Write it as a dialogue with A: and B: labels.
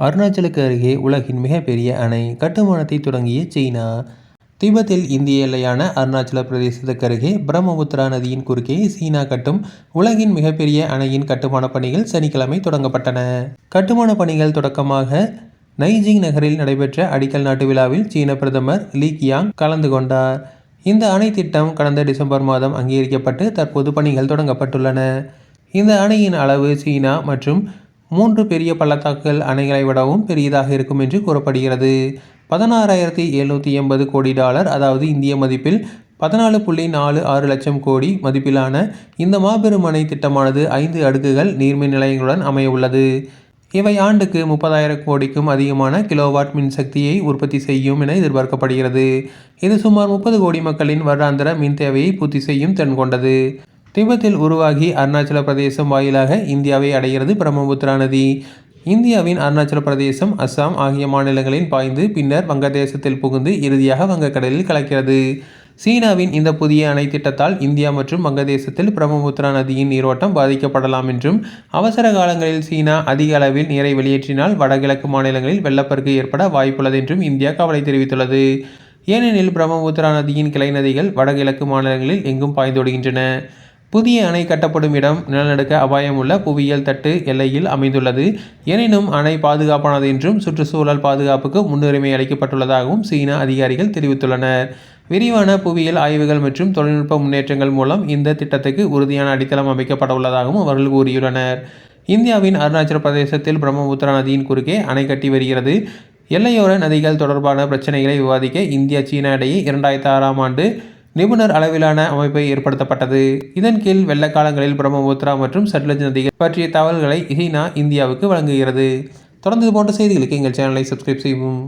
A: அருணாச்சலுக்கு அருகே உலகின் மிகப்பெரிய அணை கட்டுமானத்தை தொடங்கிய சீனா. திபெத்தில் இந்திய எல்லையான அருணாச்சல பிரதேசத்துக்கு அருகே பிரம்மபுத்திரா நதியின் குறுக்கே சீனா கட்டும் உலகின் மிகப்பெரிய அணையின் கட்டுமான பணிகள் சனிக்கிழமை தொடங்கப்பட்டன. கட்டுமான பணிகள் தொடக்கமாக நைஜிங் நகரில் நடைபெற்ற அடிக்கல் நாட்டு விழாவில் சீன பிரதமர் லீ கியாங் கலந்து கொண்டார். இந்த அணை திட்டம் கடந்த டிசம்பர் மாதம் அங்கீகரிக்கப்பட்டு தற்போது பணிகள் தொடங்கப்பட்டுள்ளன. இந்த அணையின் அளவு சீனா மற்றும் மூன்று பெரிய பள்ளத்தாக்குகள் அணைகளை விடவும் பெரியதாக இருக்கும் என்று கூறப்படுகிறது. பதினாறாயிரத்தி எழுநூற்றி எண்பது கோடி டாலர் அதாவது இந்திய மதிப்பில் பதினாலு புள்ளி நாலு ஆறு லட்சம் கோடி மதிப்பிலான இந்த மாபெரும் அணை திட்டமானது ஐந்து அடுக்குகள் நீர்மின் நிலையங்களுடன் அமைய உள்ளது. இவை ஆண்டுக்கு முப்பதாயிரம் கோடிக்கும் அதிகமான கிலோவாட் மின்சக்தியை உற்பத்தி செய்யும் என எதிர்பார்க்கப்படுகிறது. இது சுமார் முப்பது கோடி மக்களின் வருடாந்திர மின் தேவையை பூர்த்தி செய்யும் திறன் கொண்டது. திபெத்தில் உருவாகி அருணாச்சல பிரதேசம் வாயிலாக இந்தியாவை அடைகிறது பிரம்மபுத்திரா நதி. இந்தியாவின் அருணாச்சல பிரதேசம் அஸ்ஸாம் ஆகிய மாநிலங்களில் பாய்ந்து பின்னர் வங்கதேசத்தில் புகுந்து இறுதியாக வங்கக்கடலில் கலக்கிறது. சீனாவின் இந்த புதிய அணை திட்டத்தால் இந்தியா மற்றும் வங்கதேசத்தில் பிரம்மபுத்திரா நதியின் நீரோட்டம் பாதிக்கப்படலாம் என்றும் அவசர காலங்களில் சீனா அதிக அளவில் நீரை வெளியேற்றினால் வடகிழக்கு மாநிலங்களில் வெள்ளப்பெருக்கு ஏற்பட வாய்ப்புள்ளது என்றும் இந்தியா கவலை தெரிவித்துள்ளது. ஏனெனில் பிரம்மபுத்திரா நதியின் கிளை நதிகள் வடகிழக்கு மாநிலங்களில் எங்கும் பாய்ந்தோடுகின்றன புதிய அணை கட்டப்படும் இடம் நிலநடுக்க அபாயம் உள்ள புவியியல் தட்டு எல்லையில் அமைந்துள்ளது. எனினும் அணை பாதுகாப்பானது என்றும் சுற்றுச்சூழல் பாதுகாப்புக்கு முன்னுரிமை அளிக்கப்பட்டுள்ளதாகவும் சீன அதிகாரிகள் தெரிவித்துள்ளனர். விரிவான புவியியல் ஆய்வுகள் மற்றும் தொழில்நுட்ப முன்னேற்றங்கள் மூலம் இந்த திட்டத்துக்கு உறுதியான அடித்தளம் அமைக்கப்பட உள்ளதாகவும் அவர்கள் கூறியுள்ளனர். இந்தியாவின் அருணாச்சல பிரதேசத்தில் பிரம்மபுத்திரா நதியின் குறுக்கே அணை கட்டி வருகிறது. எல்லையோர நதிகள் தொடர்பான பிரச்சனைகளை விவாதிக்க இந்தியா சீனா இடையே இரண்டாயிரத்தி ஆறாம் ஆண்டு நிபுணர் அளவிலான அமைப்பை ஏற்படுத்தப்பட்டது. இதன் கீழ் வெள்ள காலங்களில் பிரம்மபுத்திரா மற்றும் சட்லஜ் நதிகள் பற்றிய தகவல்களை இஹினா இந்தியாவுக்கு வழங்குகிறது. தொடர்ந்து போன்ற செய்திகளுக்கு எங்கள் சேனலை சப்ஸ்கிரைப் செய்வோம்